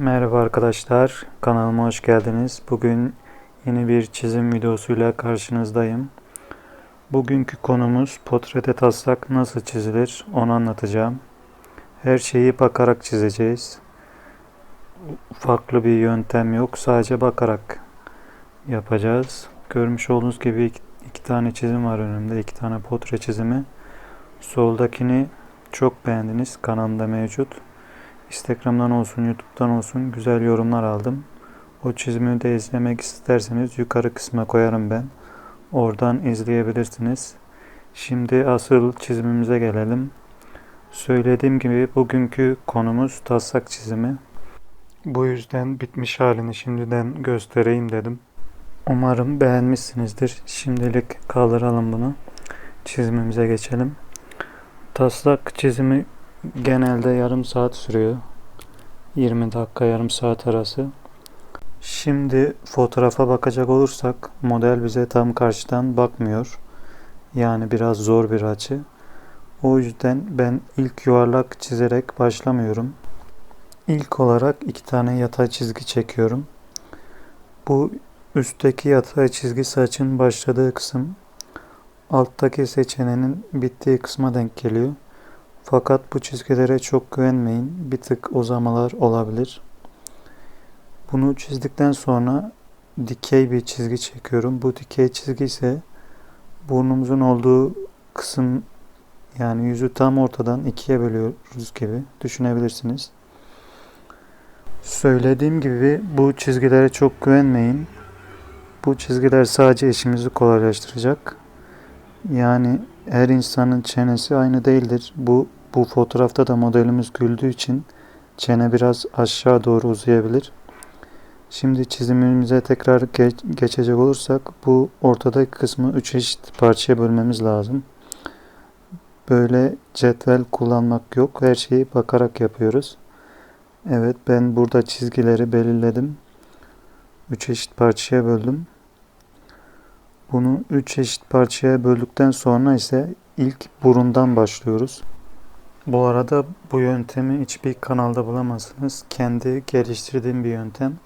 Merhaba arkadaşlar, kanalıma hoş geldiniz. Bugün yeni bir çizim videosuyla karşınızdayım. Bugünkü konumuz portrede taslak nasıl çizilir onu anlatacağım. Her şeyi bakarak çizeceğiz. Farklı bir yöntem yok, sadece bakarak yapacağız. Görmüş olduğunuz gibi iki, iki tane çizim var önümde, iki tane portre çizimi. Soldakini çok beğendiniz, kanalımda mevcut. Instagram'dan olsun, YouTube'dan olsun güzel yorumlar aldım. O çizimi de izlemek isterseniz yukarı kısma koyarım ben. Oradan izleyebilirsiniz. Şimdi asıl çizimimize gelelim. Söylediğim gibi bugünkü konumuz taslak çizimi. Bu yüzden bitmiş halini şimdiden göstereyim dedim. Umarım beğenmişsinizdir. Şimdilik kaldıralım bunu. Çizimimize geçelim. Taslak çizimi genelde yarım saat sürüyor. 20 dakika yarım saat arası. Şimdi fotoğrafa bakacak olursak model bize tam karşıdan bakmıyor. Yani biraz zor bir açı. O yüzden ben ilk yuvarlak çizerek başlamıyorum. İlk olarak iki tane yatay çizgi çekiyorum. Bu üstteki yatay çizgi saçın başladığı kısım alttaki seçeneğinin bittiği kısma denk geliyor. Fakat bu çizgilere çok güvenmeyin. Bir tık uzamalar olabilir. Bunu çizdikten sonra dikey bir çizgi çekiyorum. Bu dikey çizgi ise burnumuzun olduğu kısım yani yüzü tam ortadan ikiye bölüyoruz gibi düşünebilirsiniz. Söylediğim gibi bu çizgilere çok güvenmeyin. Bu çizgiler sadece işimizi kolaylaştıracak. Yani her insanın çenesi aynı değildir. Bu bu fotoğrafta da modelimiz güldüğü için çene biraz aşağı doğru uzayabilir. Şimdi çizimimize tekrar geç, geçecek olursak bu ortadaki kısmı üç eşit parçaya bölmemiz lazım. Böyle cetvel kullanmak yok. Her şeyi bakarak yapıyoruz. Evet ben burada çizgileri belirledim. Üç eşit parçaya böldüm. Bunu üç eşit parçaya böldükten sonra ise ilk burundan başlıyoruz. Bu arada bu yöntemi hiçbir kanalda bulamazsınız. Kendi geliştirdiğim bir yöntem.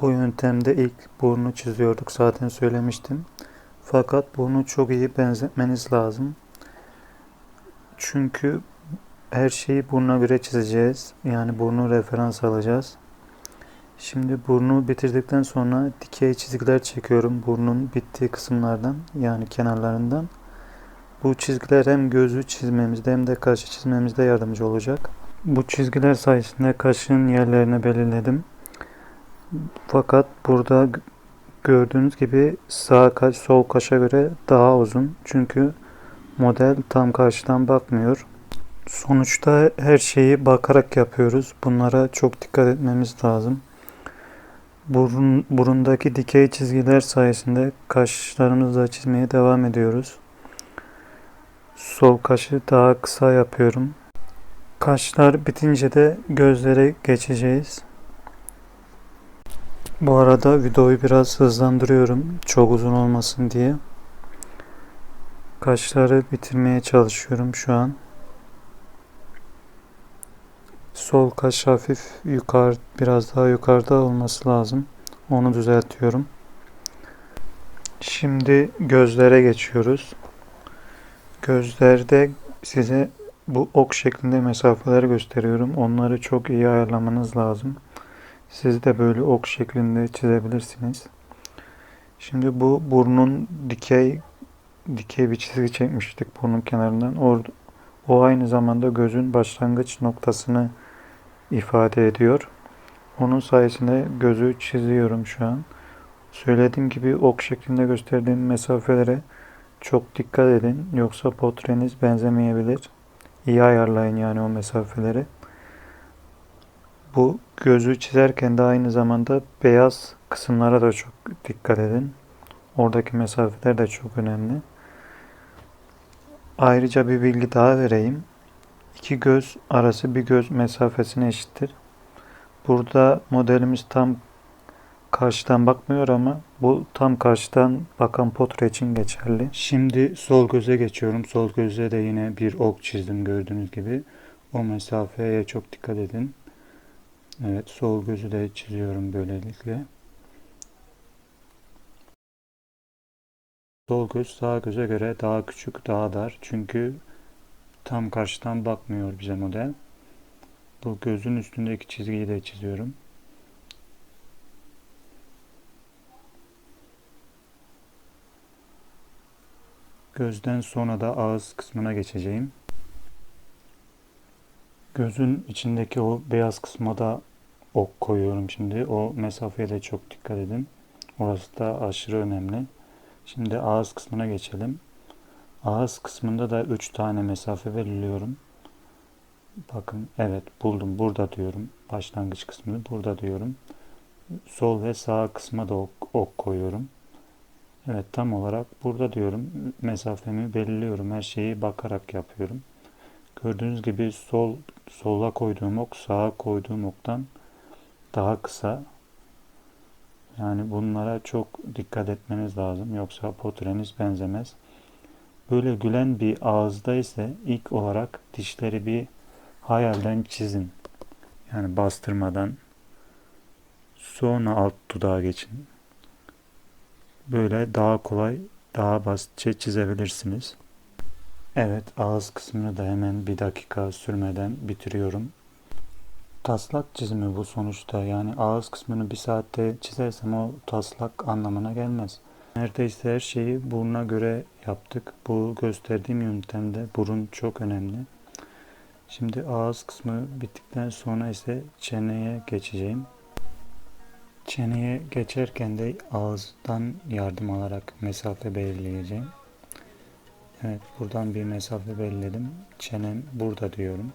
Bu yöntemde ilk burnu çiziyorduk zaten söylemiştim. Fakat burnu çok iyi benzetmeniz lazım. Çünkü her şeyi burnuna göre çizeceğiz. Yani burnu referans alacağız. Şimdi burnu bitirdikten sonra dikey çizgiler çekiyorum burnun bittiği kısımlardan yani kenarlarından. Bu çizgiler hem gözü çizmemizde hem de kaşı çizmemizde yardımcı olacak. Bu çizgiler sayesinde kaşın yerlerini belirledim. Fakat burada gördüğünüz gibi sağ kaş sol kaşa göre daha uzun. Çünkü model tam karşıdan bakmıyor. Sonuçta her şeyi bakarak yapıyoruz. Bunlara çok dikkat etmemiz lazım. Burun, burundaki dikey çizgiler sayesinde kaşlarımızı çizmeye devam ediyoruz. Sol kaşı daha kısa yapıyorum. Kaşlar bitince de gözlere geçeceğiz. Bu arada videoyu biraz hızlandırıyorum. Çok uzun olmasın diye. Kaşları bitirmeye çalışıyorum şu an. Sol kaş hafif yukarı biraz daha yukarıda olması lazım. Onu düzeltiyorum. Şimdi gözlere geçiyoruz. Gözlerde size bu ok şeklinde mesafeler gösteriyorum. Onları çok iyi ayarlamanız lazım. Siz de böyle ok şeklinde çizebilirsiniz. Şimdi bu burnun dikey dikey bir çizgi çekmiştik burnun kenarından. Or, o aynı zamanda gözün başlangıç noktasını ifade ediyor. Onun sayesinde gözü çiziyorum şu an. Söylediğim gibi ok şeklinde gösterdiğim mesafelere çok dikkat edin. Yoksa portreniz benzemeyebilir. İyi ayarlayın yani o mesafeleri. Bu gözü çizerken de aynı zamanda beyaz kısımlara da çok dikkat edin. Oradaki mesafeler de çok önemli. Ayrıca bir bilgi daha vereyim. İki göz arası bir göz mesafesine eşittir. Burada modelimiz tam karşıdan bakmıyor ama bu tam karşıdan bakan portre için geçerli. Şimdi sol göze geçiyorum. Sol göze de yine bir ok çizdim gördüğünüz gibi. O mesafeye çok dikkat edin. Evet sol gözü de çiziyorum böylelikle. Sol göz sağ göze göre daha küçük, daha dar. Çünkü tam karşıdan bakmıyor bize model. Bu gözün üstündeki çizgiyi de çiziyorum. Gözden sonra da ağız kısmına geçeceğim. Gözün içindeki o beyaz kısma da ok koyuyorum şimdi. O mesafeye de çok dikkat edin. Orası da aşırı önemli. Şimdi ağız kısmına geçelim. Ağız kısmında da 3 tane mesafe veriliyorum. Bakın evet buldum burada diyorum. Başlangıç kısmını burada diyorum. Sol ve sağ kısma da ok, ok koyuyorum. Evet tam olarak burada diyorum. Mesafemi belirliyorum. Her şeyi bakarak yapıyorum. Gördüğünüz gibi sol sola koyduğum ok sağa koyduğum oktan daha kısa. Yani bunlara çok dikkat etmeniz lazım. Yoksa portreniz benzemez. Böyle gülen bir ağızda ise ilk olarak dişleri bir hayalden çizin. Yani bastırmadan. Sonra alt dudağa geçin. Böyle daha kolay, daha basitçe çizebilirsiniz. Evet, ağız kısmını da hemen bir dakika sürmeden bitiriyorum. Taslak çizimi bu sonuçta. Yani ağız kısmını bir saatte çizersem o taslak anlamına gelmez. Neredeyse her şeyi buruna göre yaptık. Bu gösterdiğim yöntemde burun çok önemli. Şimdi ağız kısmı bittikten sonra ise çeneye geçeceğim. Çeneye geçerken de ağızdan yardım alarak mesafe belirleyeceğim. Evet buradan bir mesafe belirledim. Çenem burada diyorum.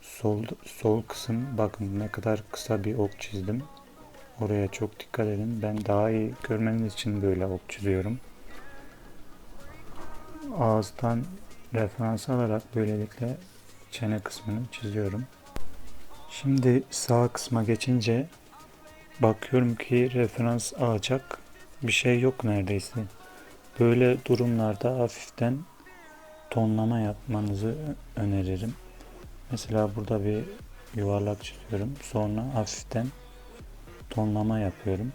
Sol, sol kısım bakın ne kadar kısa bir ok çizdim. Oraya çok dikkat edin. Ben daha iyi görmeniz için böyle ok çiziyorum. Ağızdan referans alarak böylelikle çene kısmını çiziyorum. Şimdi sağ kısma geçince bakıyorum ki referans alacak bir şey yok neredeyse. Böyle durumlarda hafiften tonlama yapmanızı öneririm. Mesela burada bir yuvarlak çiziyorum. Sonra hafiften tonlama yapıyorum.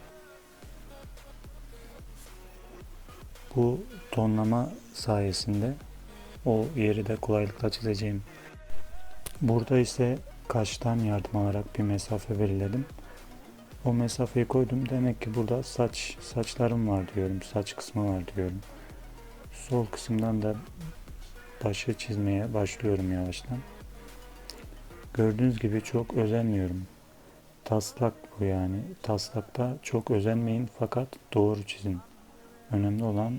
Bu tonlama sayesinde o yeri de kolaylıkla çizeceğim. Burada ise kaştan yardım alarak bir mesafe belirledim. O mesafeyi koydum. Demek ki burada saç saçlarım var diyorum. Saç kısmı var diyorum. Sol kısımdan da başı çizmeye başlıyorum yavaştan. Gördüğünüz gibi çok özenmiyorum. Taslak bu yani. Taslakta çok özenmeyin fakat doğru çizin. Önemli olan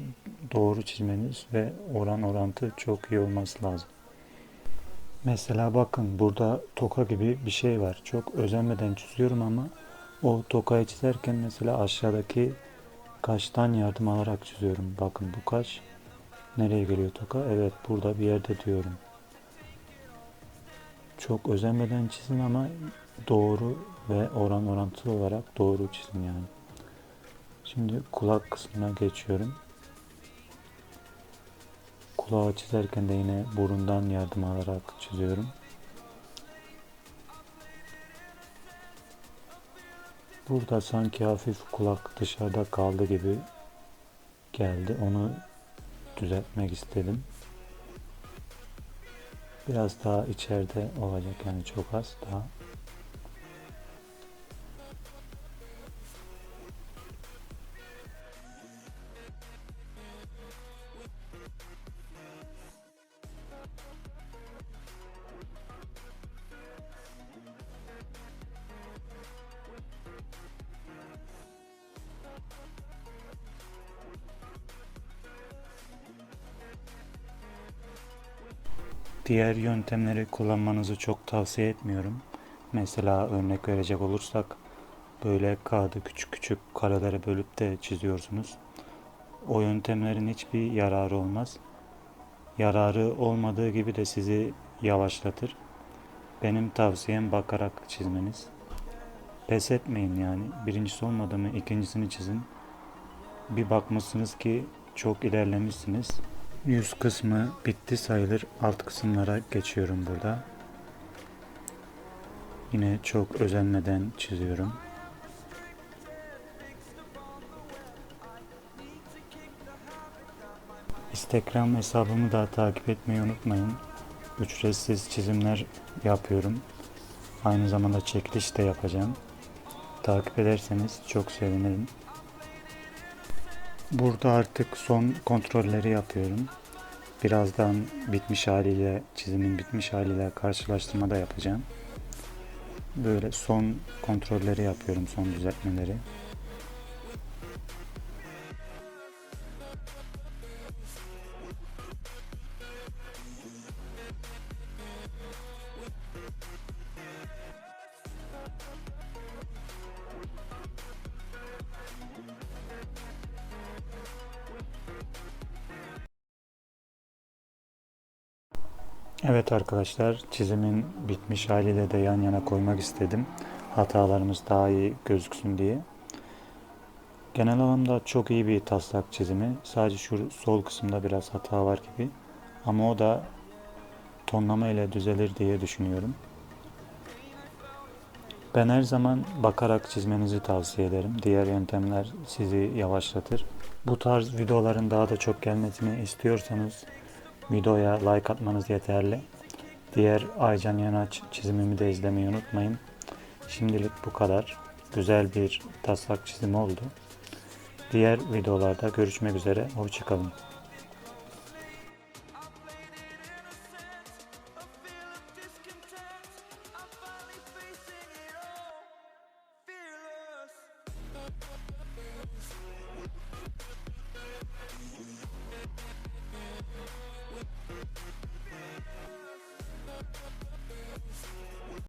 doğru çizmeniz ve oran orantı çok iyi olması lazım. Mesela bakın burada toka gibi bir şey var. Çok özenmeden çiziyorum ama o tokayı çizerken mesela aşağıdaki kaştan yardım alarak çiziyorum. Bakın bu kaş nereye geliyor toka? Evet burada bir yerde diyorum. Çok özenmeden çizin ama doğru ve oran orantılı olarak doğru çizin yani. Şimdi kulak kısmına geçiyorum. Kulağı çizerken de yine burundan yardım alarak çiziyorum. Burada sanki hafif kulak dışarıda kaldı gibi geldi. Onu düzeltmek istedim. Biraz daha içeride olacak yani çok az daha. Diğer yöntemleri kullanmanızı çok tavsiye etmiyorum. Mesela örnek verecek olursak böyle kağıdı küçük küçük karelere bölüp de çiziyorsunuz. O yöntemlerin hiçbir yararı olmaz. Yararı olmadığı gibi de sizi yavaşlatır. Benim tavsiyem bakarak çizmeniz. Pes etmeyin yani. Birincisi olmadı mı ikincisini çizin. Bir bakmışsınız ki çok ilerlemişsiniz. Yüz kısmı bitti sayılır. Alt kısımlara geçiyorum burada. Yine çok özenmeden çiziyorum. Instagram hesabımı da takip etmeyi unutmayın. Ücretsiz çizimler yapıyorum. Aynı zamanda çekiliş de yapacağım. Takip ederseniz çok sevinirim. Burada artık son kontrolleri yapıyorum. Birazdan bitmiş haliyle, çizimin bitmiş haliyle karşılaştırma da yapacağım. Böyle son kontrolleri yapıyorum, son düzeltmeleri. Evet arkadaşlar, çizimin bitmiş haliyle de yan yana koymak istedim. Hatalarımız daha iyi gözüksün diye. Genel anlamda çok iyi bir taslak çizimi. Sadece şu sol kısımda biraz hata var gibi. Ama o da tonlama ile düzelir diye düşünüyorum. Ben her zaman bakarak çizmenizi tavsiye ederim. Diğer yöntemler sizi yavaşlatır. Bu tarz videoların daha da çok gelmesini istiyorsanız videoya like atmanız yeterli. Diğer Aycan Yanaç çizimimi de izlemeyi unutmayın. Şimdilik bu kadar. Güzel bir taslak çizimi oldu. Diğer videolarda görüşmek üzere. Hoşçakalın.